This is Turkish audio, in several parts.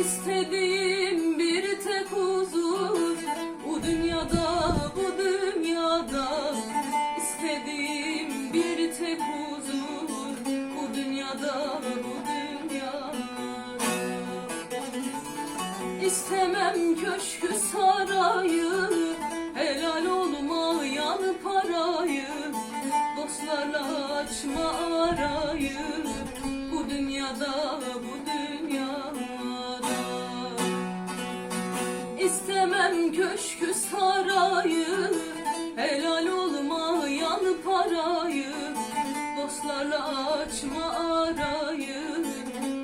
İstediğim bir tek huzur Bu dünyada bu dünyada. İstediğim bir tek huzur Bu dünyada bu dünyada. İstemem köşkü sarayı Helal olmayan parayı. Dostlarla açma arayı Bu dünyada bu dünyada İstemem köşkü sarayı Helal olmayan parayı Dostlarla açma arayı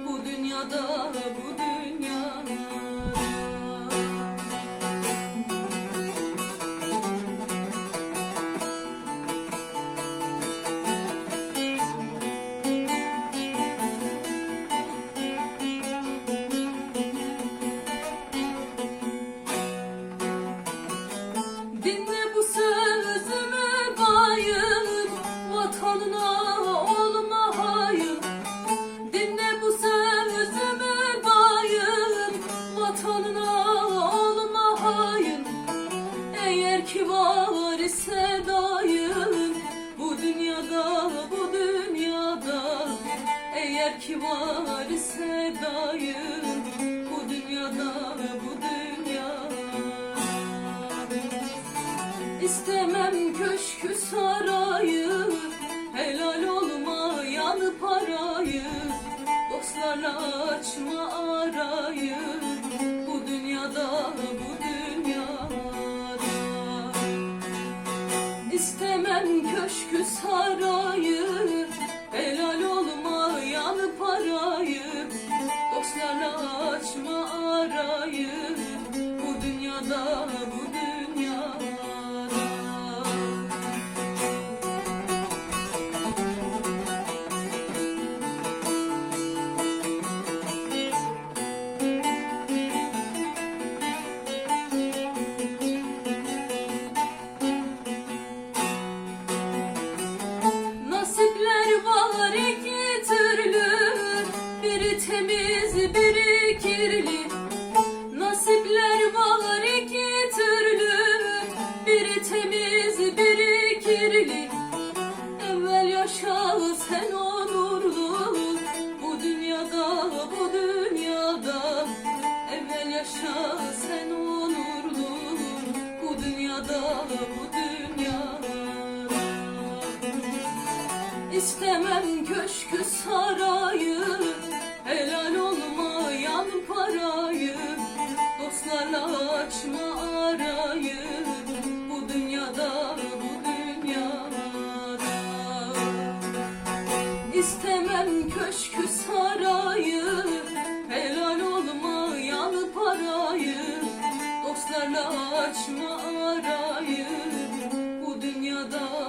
Bu dünyada Ki var ise Bu dünyada bu dünyada. Eğer ki var ise Bu dünyada bu dünyada. İstemem köşkü sarayı. Helal olmayan parayı. Dostlarla açma arayı. Bu dünyada bu dünyada İstemem köşkü sarayı Helal olmayan parayı Dostlarla açma arayı. Bu dünyada bu dünyada sen onurlu Bu dünyada bu dünyada. Evvel yaşa sen onurlu Bu dünyada bu dünyada. İstemem köşkü sarayı Helal olmayan parayı. Dostlarla açma İstemem köşkü sarayı Helal olmayan parayı Dostlarla açma arayı. Bu dünyada